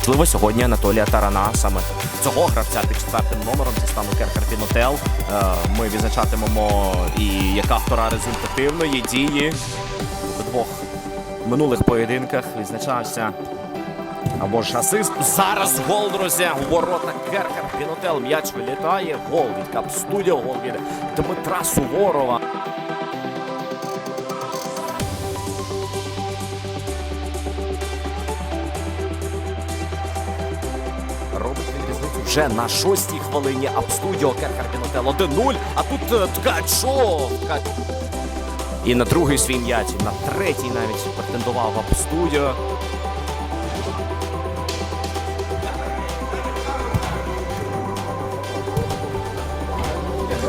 можливо, сьогодні Анатолія Тарана, саме цього гравця під четвертим номером зі стану Керкер Пінотел. Е, Ми відзначатимемо і як автора результативної дії в двох минулих поєдинках відзначався. Або ж асист. Зараз гол, друзі. У ворота Керкер Пінотел. М'яч вилітає. Гол від Кап Студіо. Гол від Дмитра Суворова. Вже на шостій хвилині. Апстудіо Керкер Пінотел 1-0. А тут е, Ткачов. І на другий свій м'яч, на третій навіть претендував Апстудіо.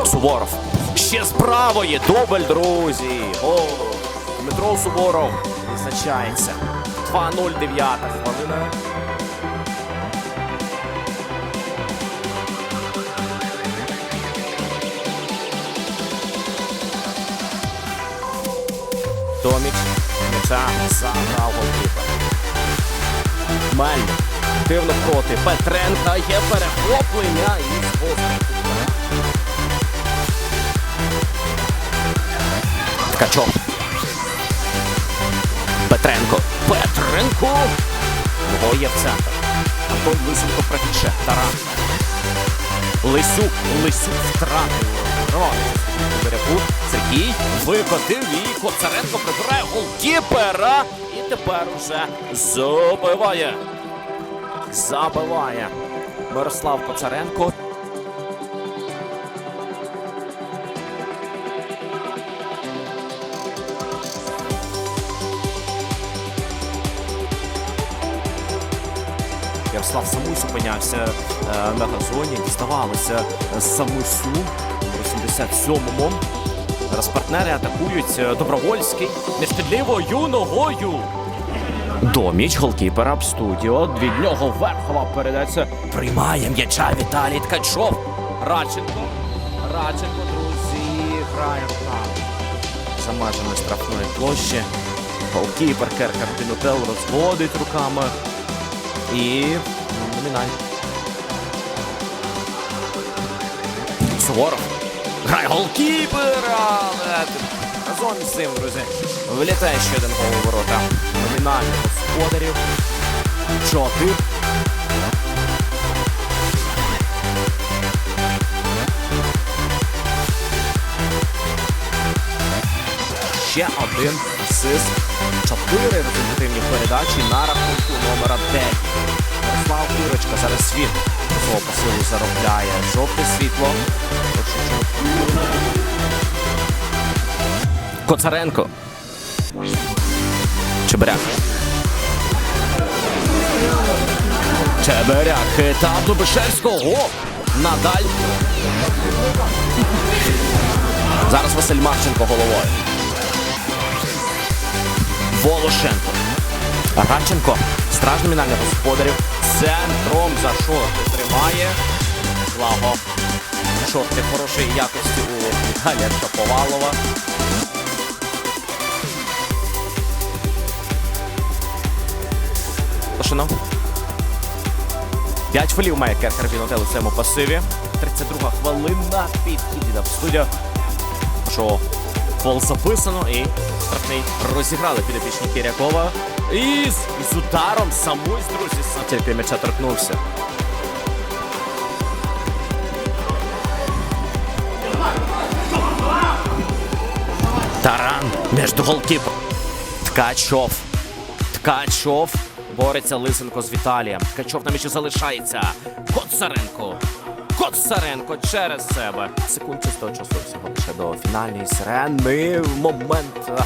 Суворов. Ще з правої. Друзі. О, Дмитро Суворов визначається. 2-0, 9 хвилина. Томіч м'яча заграв голкіпер. Активно проти. Петренка є перехоплення і спосіб. Ткачов. Петренко. Петренко. Двоє в центр. Антон Лисенко правіше. Таран. Лисюк. Лисюк втратив. Берегу. Сергій викотив і Коцаренко прибирає голкіпера. І тепер уже забиває. Забиває. Мирослав Коцаренко. Ярослав Самусь опинявся е, на газоні, діставалося Самусю в 87-му. Зараз партнери атакують е, Добровольський нешкідливою ногою. Доміч голкіпера студіо. Від нього верхова передача. Приймає м'яча Віталій Ткачов. Радченко. Радченко, друзі, грає там. За межами штрафної площі. Голкіпер Керкер Пінотел розводить руками. І номінальний. Суворов. Грає голкіпера. Разом із цим, друзі. Вилітає ще один гол у ворота. Номінальних господарів. Чотир. Ще один асист. Чотири результативні передачі на рахунку номера 9. Ярослав Курочка зараз він свого посилу заробляє. Жовте світло. Коцаренко. Чебиряк. Чебиряк хитав до Бишевського. Надаль. Зараз Василь Марченко головою. Волошенко. Радченко. Страж номінальних господарів. Центром за шорти тримає. Слава. Шорти хорошої якості у Віталія Шаповалова. Тошино. П'ять фолів має Керкер Вінотел у цьому пасиві. 32 хвилина. Підхід в студію. Що фол записано і штрафний розіграли підопічні Кірякова. І з, з ударом самусь, друзі, сам тільки м'яча торкнувся. Таран між голкіпом. Ткачов. Ткачов. Бореться Лисенко з Віталієм. Ткачов на м'ячі залишається. Коцаренко. Коцаренко через себе. Секунд чистого часу всього лише до фінальної сирени. В момент е,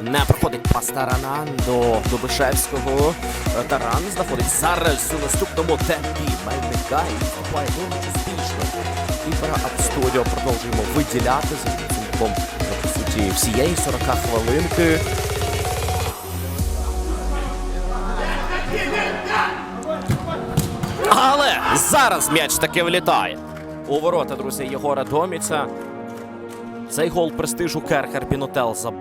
не проходить пас Таранан до Дубишевського. Е, Таран знаходить зараз у наступному темпі Мельника і вступає дуже успішно. Кіпера Абстудіо продовжуємо виділяти за підсумком по суті всієї 40 хвилинки. Але зараз м'яч таки влітає. У ворота, друзі, Єгора Доміця. Цей гол престижу Керхер Пінотел за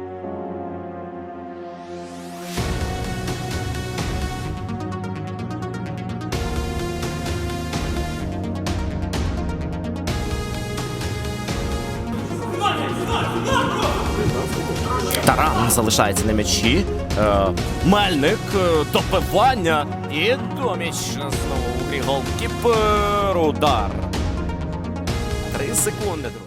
залишається на м'ячі. Е, Мельник, е, добивання. І доміч знову у голкіпер. Удар. Три секунди, друзі.